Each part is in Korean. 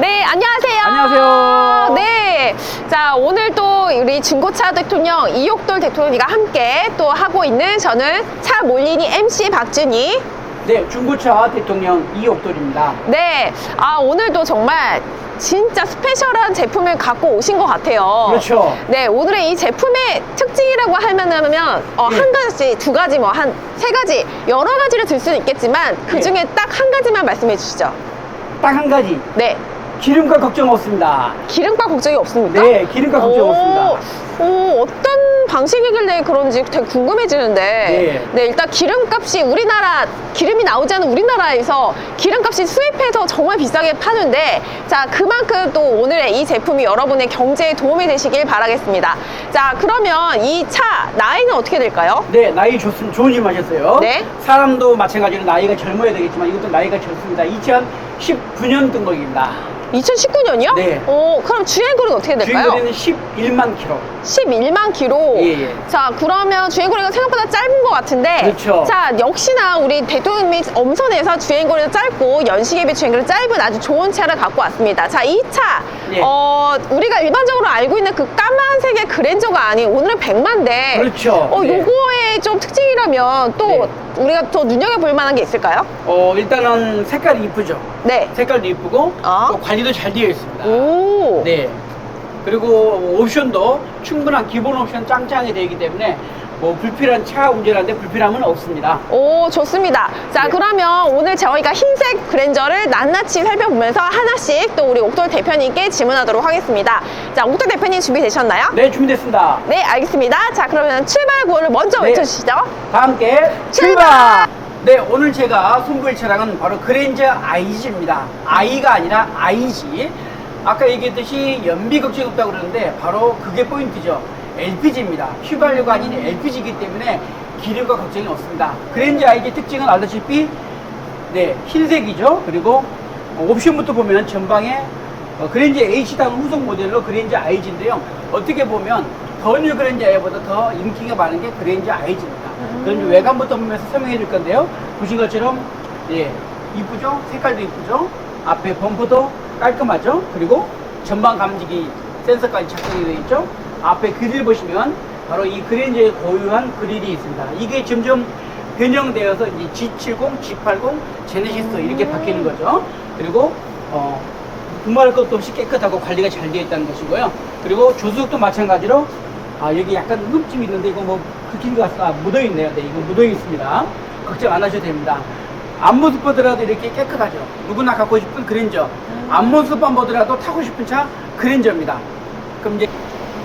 네, 안녕하세요. 안녕하세요. 네. 자, 오늘 또 우리 중고차 대통령 이옥돌 대통령이가 함께 또 하고 있는 저는 차 몰리니 MC 박준희. 네, 중고차 대통령 이옥돌입니다. 네. 아, 오늘도 정말 진짜 스페셜한 제품을 갖고 오신 것 같아요. 그렇죠. 네, 오늘의 이 제품의 특징이라고 하면 어, 예. 한 가지, 두 가지, 뭐 한 세 가지 여러 가지를 들 수는 있겠지만 그 예. 중에 딱 한 가지만 말씀해 주시죠. 딱 한 가지. 네, 기름값 걱정 없습니다. 기름값 걱정이 없습니까? 네, 기름값 걱정 오, 없습니다. 오, 어떤 방식이길래 그런지 되게 궁금해지는데. 네. 네, 일단 기름값이 우리나라, 기름이 나오지 않은 우리나라에서 기름값이 수입해서 정말 비싸게 파는데, 자, 그만큼 또 오늘의 이 제품이 여러분의 경제에 도움이 되시길 바라겠습니다. 자, 그러면 이 차, 나이는 어떻게 될까요? 네, 나이 좋습니다. 좋은 질 하셨어요. 네. 사람도 마찬가지로 나이가 젊어야 되겠지만 이것도 나이가 젊습니다. 2019년 등록입니다. 2019년이요? 네. 오, 그럼 주행거리는 어떻게 될까요? 주행거리는 11만 킬로. 11만 킬로. 예, 예. 자, 그러면 주행거리가 생각보다 짧은 것 같은데. 그렇죠. 자, 역시나 우리 대통령님이 엄선해서 주행거리도 짧고 연식예비 주행거리 짧은 아주 좋은 차를 갖고 왔습니다. 자, 이 차. 예. 어, 우리가 일반적으로 알고 있는 그 까만색의 그랜저가 아닌 오늘은 백만데. 그렇죠. 어, 네. 요거의 좀 특징이라면 또 네. 우리가 더 눈여겨볼 만한 게 있을까요? 어, 일단은 색깔이 이쁘죠. 네. 색깔도 이쁘고 어? 또 관리도 잘 되어 있습니다. 오. 네. 그리고 옵션도 충분한 기본 옵션 짱짱이 되기 때문에 뭐 불필요한 차 운전하는데 불필요함은 없습니다. 오, 좋습니다. 자, 네. 그러면 오늘 저희가 흰색 그랜저를 낱낱이 살펴보면서 하나씩 또 우리 옥돌 대표님께 질문하도록 하겠습니다. 자, 옥돌 대표님 준비되셨나요? 네, 준비됐습니다. 네, 알겠습니다. 자, 그러면 출발 구호를 먼저 네. 외쳐주시죠. 다 함께 출발! 네, 오늘 제가 선보일 차량은 바로 그랜저 IG입니다. I가 아니라 IG. 아까 얘기했듯이 연비 걱정이 없다고 그러는데 바로 그게 포인트죠. LPG입니다. 휘발유가 아닌 LPG이기 때문에 기름과 걱정이 없습니다. 그랜저 IG 특징은 알다시피 네, 흰색이죠. 그리고 어, 옵션부터 보면 전방에 어, 그랜저 H다운 후속 모델로 그랜저 IG인데요. 어떻게 보면 더 뉴 그랜저 I보다 더 인기가 많은 게 그랜저 IG입니다. 그럼 이제 외관부터 보면서 설명해 줄 건데요. 보신 것처럼 예, 이쁘죠? 색깔도 이쁘죠? 앞에 범퍼도 깔끔하죠? 그리고 전방 감지기 센서까지 작동이 되어 있죠? 앞에 그릴 보시면 바로 이 그랜저의 고유한 그릴이 있습니다. 이게 점점 변형되어서 이제 G70, G80, 제네시스 이렇게 바뀌는 거죠. 그리고 어, 두말할 것도 없이 깨끗하고 관리가 잘 되어 있다는 것이고요. 그리고 조수석도 마찬가지로 아 여기 약간 흠집이 있는데 이거 뭐 긁힌 것 같아 아, 묻어 있네요. 네, 이거 묻어 있습니다. 걱정 안 하셔도 됩니다. 앞모습 보더라도 이렇게 깨끗하죠. 누구나 갖고 싶은 그랜저. 앞모습만 보더라도 타고 싶은 차 그랜저입니다. 그럼 이제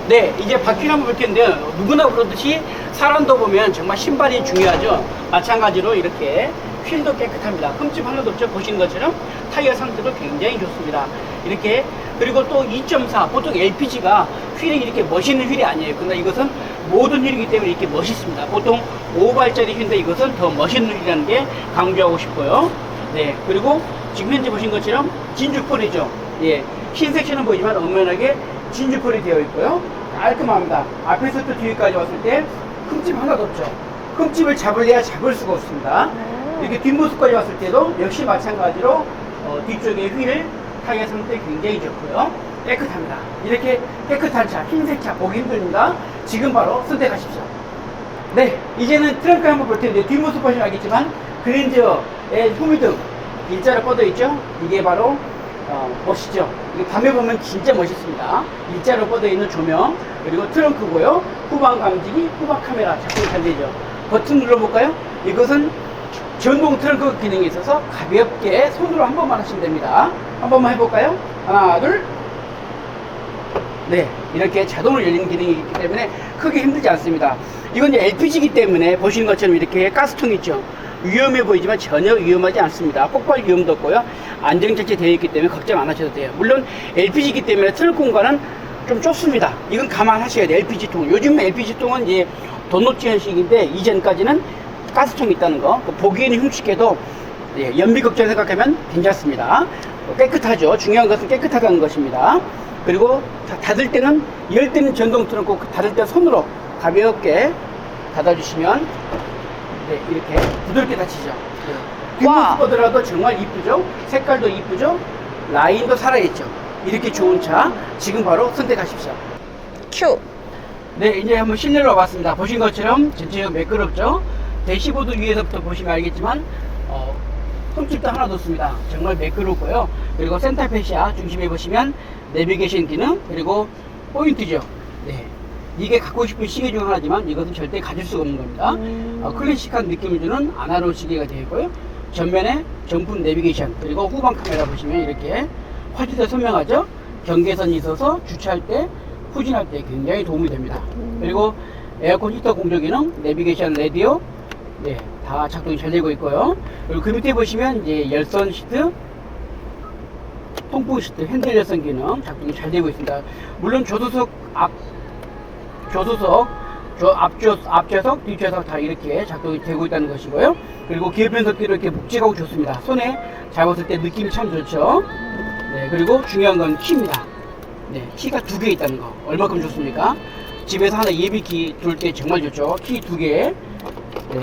네, 이제 바퀴를 한번 볼 텐데요. 누구나 그러듯이 사람도 보면 정말 신발이 중요하죠. 마찬가지로 이렇게 휠도 깨끗합니다. 흠집 하나도 없죠. 보시는 것처럼 타이어 상태도 굉장히 좋습니다. 이렇게 그리고 또 2.4 보통 LPG가 휠이 이렇게 멋있는 휠이 아니에요. 근데 이것은 모든 휠이기 때문에 이렇게 멋있습니다. 보통 5발짜리 휠인데 이것은 더 멋있는 휠이라는 게 강조하고 싶고요. 네, 그리고 지금 현재 보신 것처럼 진주폴이죠. 예, 흰 섹션은 보이지만 엄연하게 진주폴이 되어 있고요. 깔끔합니다. 앞에서부터 뒤에까지 왔을 때 흠집 하나도 없죠. 흠집을 잡을래야 잡을 수가 없습니다. 이렇게 뒷모습까지 왔을 때도 역시 마찬가지로 어, 뒤쪽에 휠, 타이어 상태 굉장히 좋고요. 깨끗합니다. 이렇게 깨끗한 차, 흰색 차 보기 힘듭니다. 지금 바로 선택하십시오. 네, 이제는 트렁크 한번 볼 텐데 뒷모습 보시면 알겠지만 그랜저의 후미등 일자로 뻗어 있죠? 이게 바로 어, 멋있죠? 밤에 보면 진짜 멋있습니다. 일자로 뻗어 있는 조명 그리고 트렁크고요. 후방 감지기, 후방 카메라 작동이 잘 되죠. 버튼 눌러볼까요? 이것은 전동 트렁크 기능이 있어서 가볍게 손으로 한 번만 하시면 됩니다. 한 번만 해볼까요? 하나, 둘. 네, 이렇게 자동으로 열리는 기능이 있기 때문에 크게 힘들지 않습니다. 이건 이제 LPG이기 때문에 보시는 것처럼 이렇게 가스통 있죠. 위험해 보이지만 전혀 위험하지 않습니다. 폭발 위험도 없고요. 안정장치 되어 있기 때문에 걱정 안 하셔도 돼요. 물론 LPG이기 때문에 트렁크 공간은 좀 좁습니다. 이건 감안하셔야 돼요. LPG통. 요즘 LPG통은 이제 돈노치현식인데 이전까지는 가스통이 있다는 거. 그 보기에는 흉측해도 예, 연비 걱정 생각하면 괜찮습니다. 어, 깨끗하죠. 중요한 것은 깨끗하다는 것입니다. 그리고 다- 닫을 때는 열 때는 전동 트렁크 닫을 때 손으로 가볍게 닫아주시면 네, 이렇게 부드럽게 닫히죠. 뒷모습 와. 보더라도 정말 이쁘죠? 색깔도 이쁘죠? 라인도 살아있죠. 이렇게 좋은 차 지금 바로 선택하십시오. 큐. 네, 이제 한번 실내로 와봤습니다. 보신 것처럼 전체가 매끄럽죠? 대시보드 위에서부터 보시면 알겠지만, 어, 흠집도 하나도 없습니다. 정말 매끄럽고요. 그리고 센터페시아 중심에 보시면 내비게이션 기능, 그리고 포인트죠. 네. 이게 갖고 싶은 시계 중 하나지만 이것은 절대 가질 수가 없는 겁니다. 음. 어, 클래식한 느낌을 주는 아날로그 시계가 되어 있고요. 전면에 정품 내비게이션, 그리고 후방 카메라 보시면 이렇게 화질도 선명하죠? 경계선이 있어서 주차할 때, 후진할 때 굉장히 도움이 됩니다. 그리고 에어컨 히터 공조 기능, 내비게이션 라디오, 네, 다 작동이 잘 되고 있고요. 그리고 그 밑에 보시면 이제 열선 시트, 통풍 시트, 핸들 열선 기능 작동이 잘 되고 있습니다. 물론 조수석 앞, 조수석, 저 앞좌, 앞좌석, 뒷좌석 다 이렇게 작동이 되고 있다는 것이고요. 그리고 기어 변속기도 이렇게 묵직하고 좋습니다. 손에 잡았을 때 느낌이 참 좋죠. 네, 그리고 중요한 건 키입니다. 네, 키가 두 개 있다는 거. 얼마큼 좋습니까? 집에서 하나 예비 키 둘 때 정말 좋죠. 키 두 개. 네.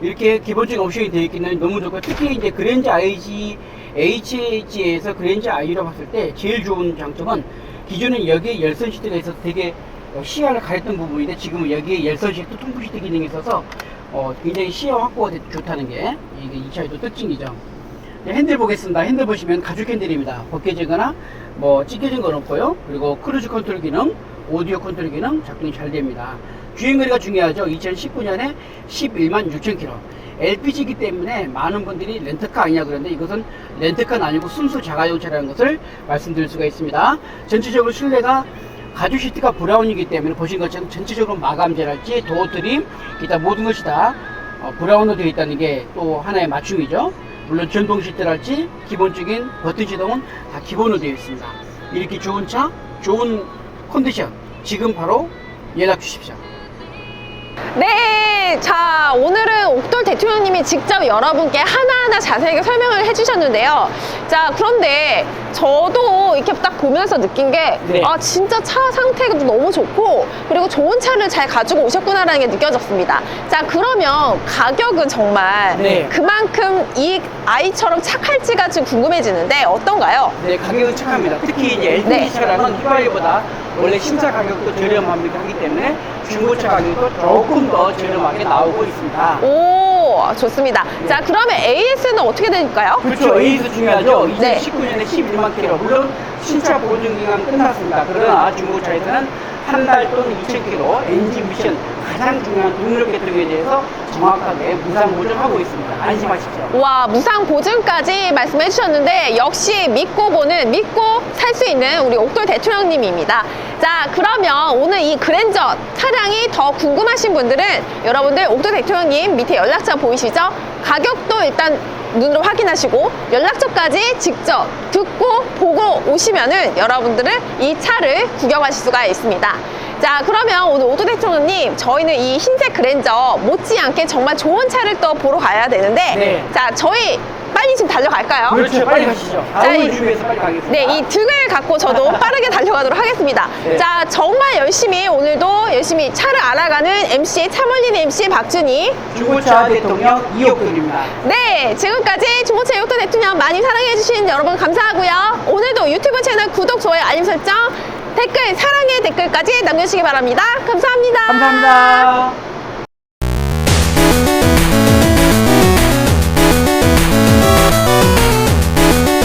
이렇게 기본적인 옵션이 되어 있기는 너무 좋고 특히 이제 그랜저 IG HH에서 그랜저 I로 봤을 때 제일 좋은 장점은 기존에 여기에 열선 시트가 있어서 되게 어, 시야를 가렸던 부분인데 지금은 여기에 열선 시트, 통풍 시트 기능이 있어서 어, 굉장히 시야 확보가 되- 좋다는 게 이게 이 차의 또 특징이죠. 네, 핸들 보겠습니다. 핸들 보시면 가죽 핸들입니다. 벗겨지거나 뭐 찢겨진 건 없고요. 그리고 크루즈 컨트롤 기능, 오디오 컨트롤 기능 작동이 잘 됩니다. 주행거리가 중요하죠. 2019년에 11만 6천 킬로. LPG이기 때문에 많은 분들이 렌트카 아니냐 그러는데 이것은 렌트카는 아니고 순수 자가용차라는 것을 말씀드릴 수가 있습니다. 전체적으로 실내가 가죽 시트가 브라운이기 때문에 보신 것처럼 전체적으로 마감재랄지 도어 트림 기타 모든 것이 다 어, 브라운으로 되어 있다는 게 또 하나의 맞춤이죠. 물론 전동 시트랄지 기본적인 버튼 시동은 다 기본으로 되어 있습니다. 이렇게 좋은 차, 좋은 컨디션 지금 바로 연락 주십시오. 네, 자 오늘은 옥돌 대통령님이 직접 여러분께 하나하나 자세하게 설명을 해주셨는데요. 자 그런데 저도 이렇게 딱 보면서 느낀 게 네. 아 진짜 차 상태가 너무 좋고 그리고 좋은 차를 잘 가지고 오셨구나라는 게 느껴졌습니다. 자 그러면 가격은 정말 네. 그만큼 이 아이처럼 착할지가 좀 궁금해지는데 어떤가요? 네, 가격은 착합니다. 특히 이제 LPG 네. 차량은 휘발유보다 원래 심사 가격도 저렴합니다 하기 때문에 중고차 가격도 조금 더 저렴하게 나오고 있습니다. 오 좋습니다. 자 그러면 AS는 어떻게 될까요? 그렇죠. AS 중요하죠. 네. 2019년에 11만 킬로. 물론 신차 보증 기간 끝났습니다. 그러나 중고차에서는 한 달 또는 2천 킬로 엔진 미션 가장 중요한 동력 계통에 대해서 정확하게 무상 보증하고 있습니다. 안심하십시오. 와 무상 보증까지 말씀해 주셨는데 역시 믿고 보는 믿고 살 수 있는 우리 옥돌 대통령님입니다. 자 그러면 오늘 이 그랜저 차량이 더 궁금하신 분들은 여러분들 옥돌 대통령님 밑에 연락처 보이시죠? 가격도 일단 눈으로 확인하시고 연락처까지 직접 듣고 보고 오시면은 여러분들은 이 차를 구경하실 수가 있습니다. 자 그러면 오늘 오도 대통령님 저희는 이 흰색 그랜저 못지않게 정말 좋은 차를 또 보러 가야 되는데 네. 자 저희 빨리 지금 달려갈까요? 그렇죠. 빨리 가시죠. 이- 준비해서 빨리 가겠습니다. 네, 이 등을 갖고 저도 빠르게 달려가도록 하겠습니다. 네. 자, 정말 열심히 오늘도 열심히 차를 알아가는 MC 차멀린 MC 박준희. 중고차 대통령 이옥돌입니다. 네, 지금까지 중고차 요토 대통령 많이 사랑해주신 여러분 감사하고요. 오늘도 유튜브 채널 구독, 좋아요, 알림 설정, 댓글, 사랑의 댓글까지 남겨주시기 바랍니다. 감사합니다. 감사합니다.